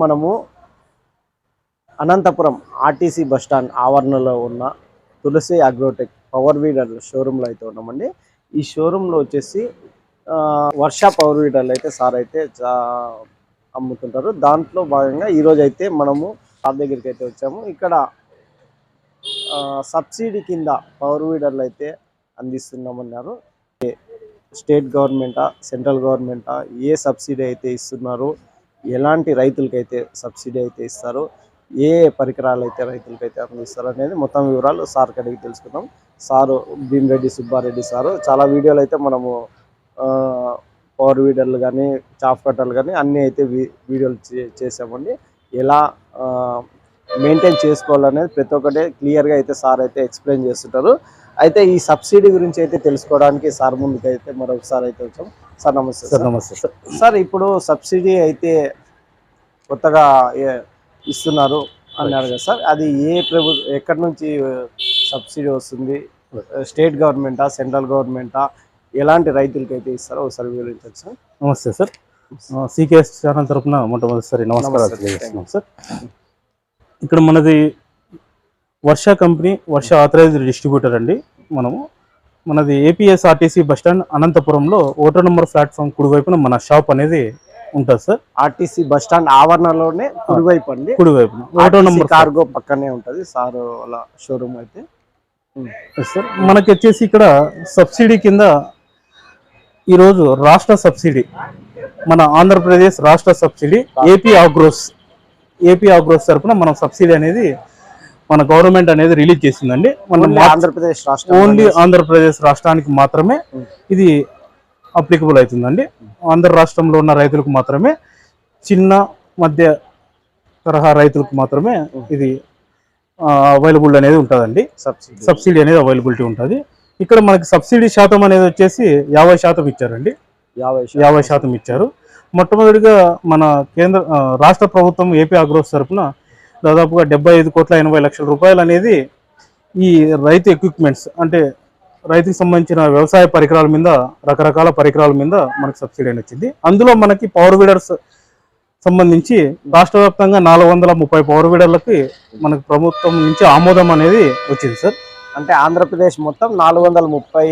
మనము Anantapuram RTC bus stand ఆవరణలో ఉన్న తులసి అగ్రోటెక్ పవర్ వీడర్ షోరూంలో అయితే ఉన్నామండి. ఈ షోరూంలో వచ్చేసి వర్ష పవర్ వీడర్లు అయితే సార్ అయితే చా- అమ్ముతుంటారు. దాంట్లో భాగంగా ఈరోజు అయితే మనము సార్ దగ్గరికి అయితే వచ్చాము. ఇక్కడ ఆ, సబ్సిడీ కింద పవర్ వీడర్లు అయితే అందిస్తున్నామన్నారు. స్టేట్ గవర్నమెంటా సెంట్రల్ గవర్నమెంటా ఏ సబ్సిడీ అయితే ఇస్తున్నారు ఎలాంటి రైతులకైతే సబ్సిడీ అయితే ఇస్తారు ఏ పరికరాలు అయితే రైతులకైతే అందిస్తారో అనేది మొత్తం వివరాలు సార్ అడిగి తెలుసుకుందాం. సారు భీమరెడ్డి సుబ్బారెడ్డి సారు చాలా వీడియోలు అయితే మనము పవర్ వీడర్లు కానీ చాఫ్ కట్టర్లు కానీ అన్నీ అయితే వీ- వీడియోలు చే- చేసామండి. ఎలా మెయింటైన్ చేసుకోవాలనేది ప్రతి ఒక్కటే క్లియర్గా అయితే సార్ అయితే ఎక్స్ప్లెయిన్ చేస్తుంటారు. అయితే ఈ సబ్సిడీ గురించి అయితే తెలుసుకోవడానికి సార్ ముందుకు అయితే మరొకసారి అయితే వచ్చాం. సార్ నమస్తే సార్ నమస్తే సార్. సార్ ఇప్పుడు సబ్సిడీ అయితే కొత్తగా ఇస్తున్నారు అన్నారు కదా సార్. అది ఏ ప్రభు ఎక్కడి నుంచి సబ్సిడీ వస్తుంది? స్టేట్ గవర్నమెంటా సెంట్రల్ గవర్నమెంటా? ఎలాంటి రైతులకి అయితే ఇస్తారో ఒకసారి వివరించండి సార్. నమస్తే సార్. సీకేఎస్ ఛానల్ తరపున మొట్టమొదటిసారి నమస్కారాలు. తెలియజేస్తున్నాం సార్. ఇక్కడ మనది Varsha company Varsha authorised distributor అండి మనము. మనది ఏపీఎస్ఆర్టీసీ బస్ స్టాండ్ అనంతపురంలో ఓటర్ నెంబర్ ప్లాట్ఫామ్ కుడివైపున మన షాప్ అనేది ఉంటుంది సార్. ఆర్టీసీ బస్ స్టాండ్ ఆవరణలోనే కుడివైపు అండి కుడివైపున. ఓటర్ నెంబర్ కార్గో పక్కనే ఉంటది సార్ వాళ్ళ షోరూమ్ అయితే. సార్ మనకి వచ్చేసి ఇక్కడ సబ్సిడీ కింద ఈరోజు రాష్ట్ర సబ్సిడీ మన ఆంధ్రప్రదేశ్ రాష్ట్ర subsidy AP Agros AP Agros తరపున మనం సబ్సిడీ అనేది మన గవర్నమెంట్ అనేది రిలీజ్ చేసిందండి. మన ఆంధ్రప్రదేశ్ రాష్ట్రం ఓన్లీ ఆంధ్రప్రదేశ్ రాష్ట్రానికి మాత్రమే ఇది అప్లికబుల్ అవుతుందండి. ఆంధ్ర రాష్ట్రంలో ఉన్న రైతులకు మాత్రమే చిన్న మధ్య తరహా రైతులకు మాత్రమే ఇది అవైలబుల్ అనేది ఉంటుందండి. సబ్సిడీ సబ్సిడీ అనేది అవైలబిలిటీ ఉంటుంది. ఇక్కడ మనకి సబ్సిడీ శాతం అనేది వచ్చేసి యాభై శాతం ఇచ్చారండి. యాభై యాభై శాతం ఇచ్చారు. మొట్టమొదటిగా మన కేంద్ర రాష్ట్ర ప్రభుత్వం ఏపీ అగ్రోస్ తరపున దాదాపుగా డెబ్బై ఐదు కోట్ల ఎనభై లక్షల రూపాయలు అనేది ఈ రైతు ఎక్విప్మెంట్స్ అంటే రైతుకు సంబంధించిన వ్యవసాయ పరికరాల మీద రకరకాల పరికరాల మీద మనకు సబ్సిడీ అని వచ్చింది. అందులో మనకి పవర్ వీడర్స్ సంబంధించి రాష్ట్ర వ్యాప్తంగా నాలుగు వందల ముప్పై పవర్ వీడర్లకి మనకు ప్రభుత్వం నుంచి ఆమోదం అనేది వచ్చింది సార్ అంటే ఆంధ్రప్రదేశ్ మొత్తం నాలుగు వందల ముప్పై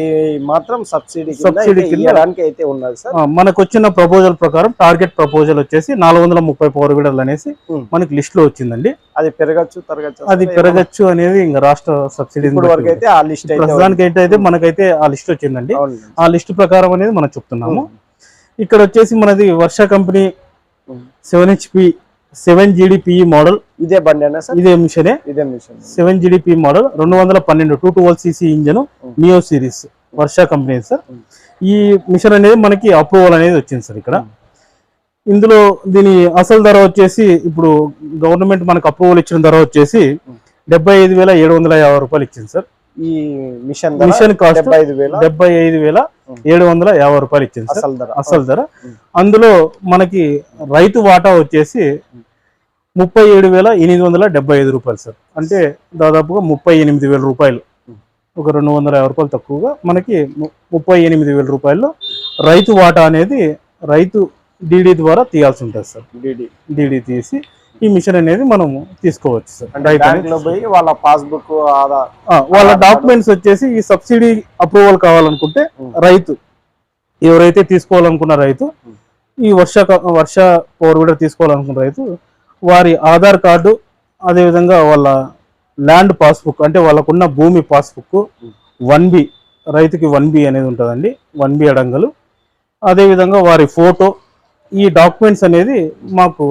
మాత్రం సబ్సిడీ సబ్సిడీ అయితే కింద? ఇవ్వడానికి అయితే ఉన్నది సార్. మనకు వచ్చిన ప్రపోజల్ ప్రకారం టార్గెట్ ప్రపోజల్ వచ్చేసి నాలుగు వందల ముప్పై పవర్ వీడర్లు అనేసి Hmm. మనకి లిస్ట్లో వచ్చిందండి. అది పెరగచ్చు తరగచ్చు అది పెరగచ్చు అనేది ఇంకా రాష్ట్ర సబ్సిడీ వరకు అయితే ఆ లిస్ట్ అయితే ప్రస్తుతానికి అయితే అయితే మనకైతే ఆ లిస్ట్ వచ్చిందండి. ఆ లిస్ట్ ప్రకారం అనేది మనం చెప్తున్నాము. ఇక్కడ వచ్చేసి మనది Varsha company Hmm. Seven HP seven GDPE model ఇదే బండి అనే సార్? ఇదే మిషనే ఇదే మిషన్. సెవెన్ జీడిపి మోడల్ రెండు వందల పన్నెండు two twelve CC engine. Neo series Varsha company sir. ఈ మిషన్ అనేది మనకి అప్రూవల్ అనేది వచ్చింది సార్ ఇక్కడ. ఇందులో దీని అసలు ధర వచ్చేసి ఇప్పుడు గవర్నమెంట్ మనకు అప్రూవల్ ఇచ్చిన ధర వచ్చేసి డెబ్బై ఐదు వేల ఏడు వందల యాభై రూపాయలు ఇచ్చింది సార్. ఈ మిషన్ మిషన్ కాస్ట్ డెబ్బై ఐదు వేల? ఏడు వందల యాభై రూపాయలు ఇచ్చింది అసలు ధర. అసలు ధర. అందులో మనకి రైతు వాటా వచ్చేసి ముప్పై ఏడు వేల ఎనిమిది వందల డెబ్బై ఐదు రూపాయలు సార్. అంటే దాదాపుగా ముప్పై ఎనిమిది వేల రూపాయలు. ఒక రెండు వందల యాభై రూపాయలు తక్కువగా మనకి ముప్పై ఎనిమిది వేల రూపాయల్లో రైతు వాటా అనేది రైతు డీడీ ద్వారా తీయాల్సి ఉంటుంది సార్. డిడి. డీడీ తీసి ఈ మిషన్ అనేది మనం తీసుకోవచ్చు సార్. వాళ్ళ పాస్బుక్ వాళ్ళ డాక్యుమెంట్స్ వచ్చేసి ఈ సబ్సిడీ అప్రూవల్ కావాలనుకుంటే. రైతు ఎవరైతే తీసుకోవాలనుకున్న రైతు ఈ వర్ష వర్ష పవర్ వీడర్ తీసుకోవాలనుకున్న రైతు వారి ఆధార్ కార్డు అదేవిధంగా వాళ్ళ ల్యాండ్ పాస్బుక్ అంటే వాళ్ళకున్న భూమి పాస్బుక్ వన్ బి రైతుకి వన్ బి అనేది ఉంటుందండి వన్ బి అడంగలు. అదేవిధంగా వారి ఫోటో ఈ డాక్యుమెంట్స్ అనేది మాకు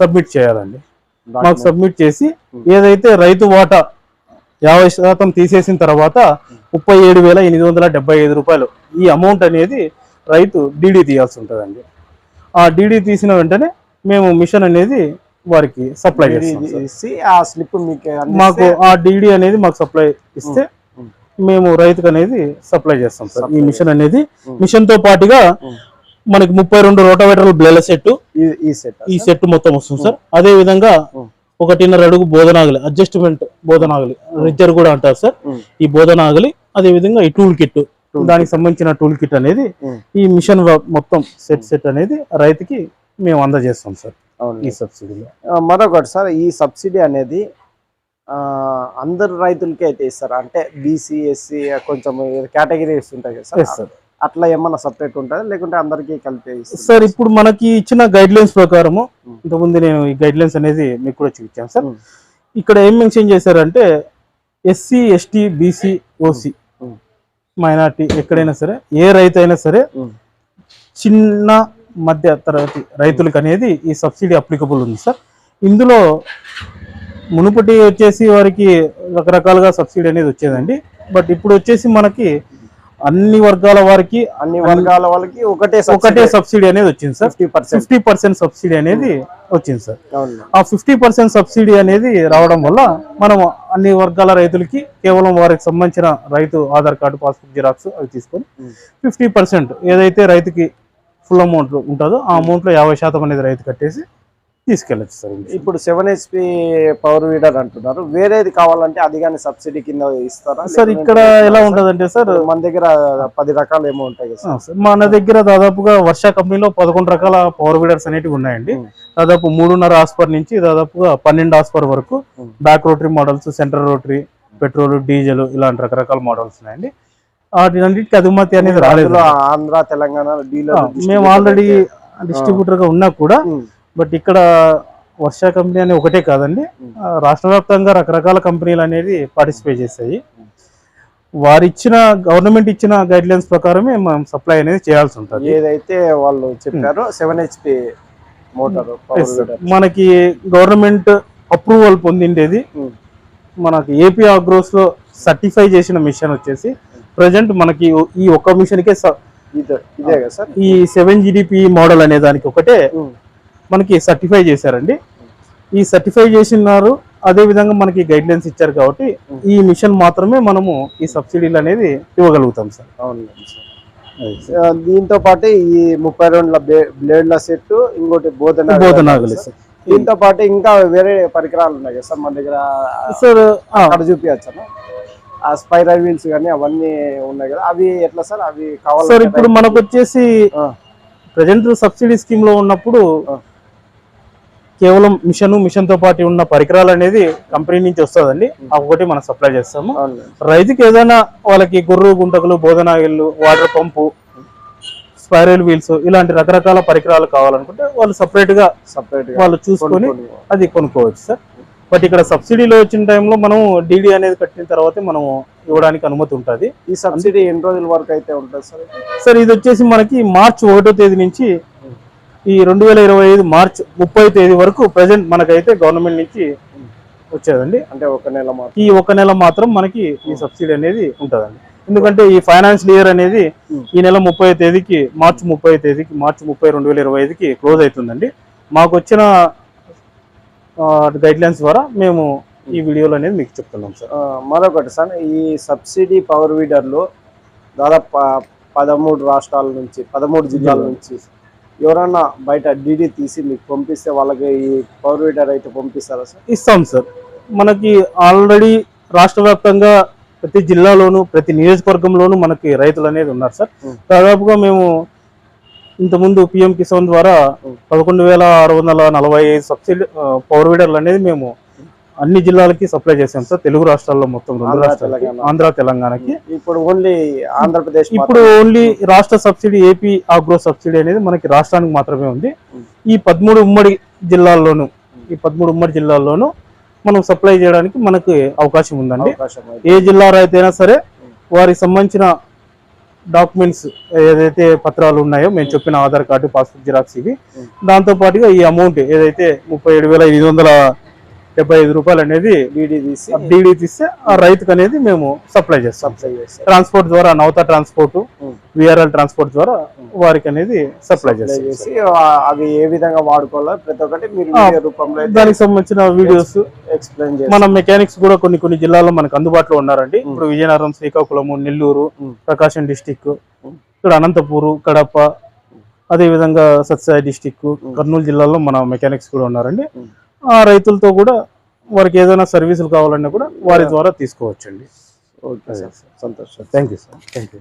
సబ్మిట్ చేయాలండి. మాకు సబ్మిట్ చేసి ఏదైతే రైతు వాటా యాభై శాతం తీసేసిన తర్వాత ముప్పై ఏడు వేల ఎనిమిది వందల డెబ్బై ఐదు రూపాయలు ఈ అమౌంట్ అనేది రైతు డీడీ తీయాల్సి ఉంటుందండి. ఆ డీడీ తీసిన వెంటనే మేము మిషన్ అనేది వారికి సప్లై. ఇచ్చి ఆ స్లిప్ మీకు ఆ డీడీ అనేది మాకు సప్లై ఇస్తే. మేము రైతుకు అనేది సప్లై చేస్తాం సార్ ఈ మిషన్ అనేది. మిషన్తో పాటుగా. మనకి ముప్పై రెండు రోటోవేటర్ బ్లేల సెట్ ఈ- సెట్ ఈ సెట్ మొత్తం వస్తుంది సార్ అదే విధంగా. ఒకటిన్నర అడుగు బోధనాగలి అడ్జస్ట్మెంట్ బోధనాగలి రిజ్జర్ కూడా అంటారు సార్. ఈ బోధనాగలి అదే విధంగా ఈ టూల్ కిట్ దానికి సంబంధించిన టూల్ కిట్ అనేది. ఈ మిషన్ మొత్తం సెట్ సెట్ అనేది రైతుకి మేము అందజేస్తాం సార్ ఈ సబ్సిడీలో. మరొకటి సార్ ఈ సబ్సిడీ అనేది అందరు రైతులకి అయితే ఇస్తారు. అంటే బీసీ ఎస్సీ కొంచెం కేటగిరీస్ ఉంటాయి కదా సార్. అట్లా ఏమన్నా సపరేట్ ఉంటుందా? లేకుంటే అందరికీ కలిపి? సార్ ఇప్పుడు మనకి ఇచ్చిన గైడ్ లైన్స్ ప్రకారము. ఇంతకుముందు నేను ఈ గైడ్ లైన్స్ అనేది మీకు కూడా చూపించాను సార్. ఇక్కడ ఏం మెన్షన్ చేశారంటే SC ST BC OC. Minority ఎక్కడైనా సరే ఏ రైతు అయినా సరే చిన్న మధ్య తరగతి రైతులకు అనేది ఈ సబ్సిడీ అప్లికబుల్ ఉంది సార్ ఇందులో మునుపటి వచ్చేసి వారికి రకరకాలుగా సబ్సిడీ అనేది వచ్చేదండి. బట్ ఇప్పుడు వచ్చేసి మనకి అన్ని వర్గాల వారికి అన్ని వర్గాల వాళ్ళకి ఒకటే ఒకటే సబ్సిడీ అనేది వచ్చింది సార్ ఫిఫ్టీ పర్సెంట్. సబ్సిడీ అనేది వచ్చింది సార్ ఆ ఫిఫ్టీ పర్సెంట్ సబ్సిడీ అనేది రావడం వల్ల మనం అన్ని వర్గాల రైతులకి కేవలం వారికి సంబంధించిన రైతు ఆధార్ కార్డు పాస్బుక్ జిరాక్స్ అవి తీసుకొని. ఫిఫ్టీ పర్సెంట్ ఏదైతే రైతుకి ఫుల్ అమౌంట్ ఉంటుందో ఆ అమౌంట్లో యాభై శాతం అనేది రైతు కట్టేసి తీసుకెళ్ళచ్చు సార్. ఇప్పుడు సెవెన్ హెచ్పి పవర్ వీడర్ అంటున్నారు. వేరేది కావాలంటే అది కానీ సబ్సిడీ కింద ఇస్తారా? సార్ ఇక్కడ ఎలా ఉంటుందంటే సార్ మన దగ్గర పది రకాలు ఏమో ఉంటాయి సార్, మన దగ్గర దాదాపుగా వర్ష కంపెనీలో పదకొండు రకాల పవర్ వీడర్స్ అనేటివి ఉన్నాయండి. Hmm. దాదాపు మూడున్నర ఆస్పర్ నుంచి దాదాపుగా పన్నెండు ఆస్పర్ వరకు Hmm. Back rotary models centre rotary petrol diesel ఇలాంటి రకరకాల మోడల్స్ ఉన్నాయండి. వాటినన్నిటికీ అదుమతి అనేది రాలేదు. ఆంధ్ర తెలంగాణ మేము ఆల్రెడీ డిస్ట్రిబ్యూటర్గా ఉన్నా కూడా బట్ ఇక్కడ వర్ష కంపెనీ అని ఒకటే కాదండి. రాష్ట్ర వ్యాప్తంగా రకరకాల కంపెనీలు అనేది పార్టిసిపేట్ చేస్తాయి వారు ఇచ్చిన గవర్నమెంట్ ఇచ్చిన గైడ్ లైన్స్ ప్రకారమే మనం సప్లై అనేది చేయాల్సి ఉంటుంది. ఏదైతే వాళ్ళు చెప్పారో సెవెన్ హెచ్పి మోటార్ మనకి గవర్నమెంట్ అప్రూవల్ పొందిండేది. మనకి ఏపీ ఆగ్రోస్లో సర్టిఫై చేసిన మిషన్ వచ్చేసి ప్రజెంట్ మనకి ఈ ఒక్క మిషన్ కే స- ఇదే కదా సార్? ఈ సెవెన్ జిడిపి మోడల్ అనే దానికి ఒకటే మనకి సర్టిఫై చేశారండి. ఈ సర్టిఫై చేసినారు అదే విధంగా మనకి గైడ్ లైన్స్ ఇచ్చారు కాబట్టి ఈ మిషన్ మాత్రమే మనము ఈ సబ్సిడీలు అనేది ఇవ్వగలుగుతాం సార్. అవును సార్. దీంతో పాటు ఈ ముప్పై రెండుల బ్లే- బ్లేడ్ల సెట్ ఇంకోటి బోధన బోధనాగలి సార్. దీంతో పాటు ఇంకా వేరే పరికరాలు ఉన్నాయి కదా సార్ మన దగ్గర సార్ చూపించచ్చు ఆ స్పైరల్ వీల్స్ కానీ అవన్నీ ఉన్నాయి కదా. అవి ఎట్లా సార్? అవి కావాలి సార్ ఇప్పుడు మనకు వచ్చేసి ప్రజెంట్ సబ్సిడీ స్కీమ్లో ఉన్నప్పుడు. కేవలం మిషన్ మిషన్తో పాటు ఉన్న పరికరాలు అనేది కంపెనీ నుంచి వస్తుందండి. ఒకటి మనం సప్లై చేస్తాము. రైతుకి ఏదైనా వాళ్ళకి గొర్రు గుంటకులు బోధనాగిళ్ళు వాటర్ పంపు స్పైరల్ వీల్స్ ఇలాంటి రకరకాల పరికరాలు కావాలనుకుంటే వాళ్ళు సపరేట్గా సపరేట్ వాళ్ళు చూసుకొని. అది కొనుక్కోవచ్చు సార్. బట్ ఇక్కడ సబ్సిడీలో వచ్చిన టైంలో మనం డీడీ అనేది కట్టిన తర్వాతే మనం ఇవ్వడానికి అనుమతి ఉంటుంది. ఈ సబ్సిడీ ఎన్ని రోజుల వరకు అయితే ఉంటుంది సార్? సార్ ఇది వచ్చేసి మనకి మార్చి ఒకటో తేదీ నుంచి ఈ రెండు వేల ఇరవై ఐదు మార్చ్ ముప్పై తేదీ వరకు ప్రజెంట్ మనకైతే గవర్నమెంట్ నుంచి వచ్చేదండి. అంటే ఒక నెల ఈ ఒక నెల మాత్రం మనకి ఈ సబ్సిడీ అనేది ఉంటుందండి. ఎందుకంటే ఈ ఫైనాన్షియల్ ఇయర్ అనేది ఈ నెల ముప్పై తేదీకి మార్చి ముప్పై తేదీకి మార్చి ముప్పై రెండు వేల ఇరవై ఐదుకి క్లోజ్ అవుతుందండి. మాకు వచ్చిన గైడ్ లైన్స్ ద్వారా మేము ఈ వీడియోలో అనేది మీకు చెప్తున్నాం సార్. మరొకటి సార్ ఈ సబ్సిడీ పవర్ వీడర్లు దాదాపు పదమూడు రాష్ట్రాల నుంచి పదమూడు జిల్లాల నుంచి ఎవరన్నా బయట డీడీ తీసి మీకు పంపిస్తే వాళ్ళకి ఈ పవర్ వీడర్ అయితే పంపిస్తారా సార్? ఇస్తాం సార్. మనకి ఆల్రెడీ రాష్ట్ర వ్యాప్తంగా ప్రతి జిల్లాలోను ప్రతి నియోజకవర్గంలోనూ మనకి రైతులు అనేది ఉన్నారు సార్. దాదాపుగా మేము ఇంతకుముందు పిఎం కిసాన్ ద్వారా. పదకొండు వేల ఆరు వందల నలభై ఐదు సబ్సిడీ పవర్ వీడర్లు అనేది మేము అన్ని జిల్లాలకి సప్లై చేసాం సార్ తెలుగు రాష్ట్రాల్లో మొత్తం రెండు రాష్ట్రాలకి. ఆంధ్ర తెలంగాణకి ఇప్పుడు ఓన్లీ ఆంధ్రప్రదేశ్ ఇప్పుడు ఓన్లీ రాష్ట్ర సబ్సిడీ ఏపీ ఆగ్రో సబ్సిడీ అనేది మనకి రాష్ట్రానికి మాత్రమే ఉంది. ఈ పదమూడు ఉమ్మడి జిల్లాల్లోనూ ఈ పదమూడు ఉమ్మడి జిల్లాల్లోనూ మనం సప్లై చేయడానికి మనకి అవకాశం ఉందండి. ఏ జిల్లా రైతైనా సరే వారికి సంబంధించిన డాక్యుమెంట్స్ ఏదైతే పత్రాలు ఉన్నాయో మేము చెప్పిన ఆధార్ కార్డు పాస్బుక్ జిరాక్స్ ఇవి. దాంతో పాటుగా ఈ అమౌంట్ ఏదైతే ముప్పై ఏడు వేల ఐదు వందల డెబ్బై ఐదు రూపాయలు అనేది డీడీ తీసి డీడీ తీస్తే ఆ రైతుకు అనేది మేము సప్లై చేస్తాం. సప్లై ట్రాన్స్పోర్ట్ ద్వారా నౌతా ట్రాన్స్పోర్ట్. విఆర్ఎల్ ట్రాన్స్పోర్ట్ ద్వారా వారికి అనేది సప్లై చేసి అవి ఏ విధంగా వాడుకోవాలో ప్రతి ఒక్కటి మీరు రూపంలో దానికి సంబంధించిన వీడియోస్ ఎక్స్ప్లెయిన్ చేసి మన మెకానిక్స్ కూడా కొన్ని కొన్ని జిల్లాల్లో మనకు అందుబాటులో ఉన్నారండి. ఇప్పుడు విజయనగరం శ్రీకాకుళము నెల్లూరు. ప్రకాశం డిస్టిక్. ఇక్కడ అనంతపూరు కడప అదే విధంగా సత్సాయి డిస్టిక్ కర్నూలు జిల్లాలో మన మెకానిక్స్ కూడా ఉన్నారండి. ఆ రైతులతో కూడా వారికి ఏదైనా సర్వీసులు కావాలన్నా కూడా వారి ద్వారా తీసుకోవచ్చండి. ఓకే సార్ సంతోషం. Thank you sir thank you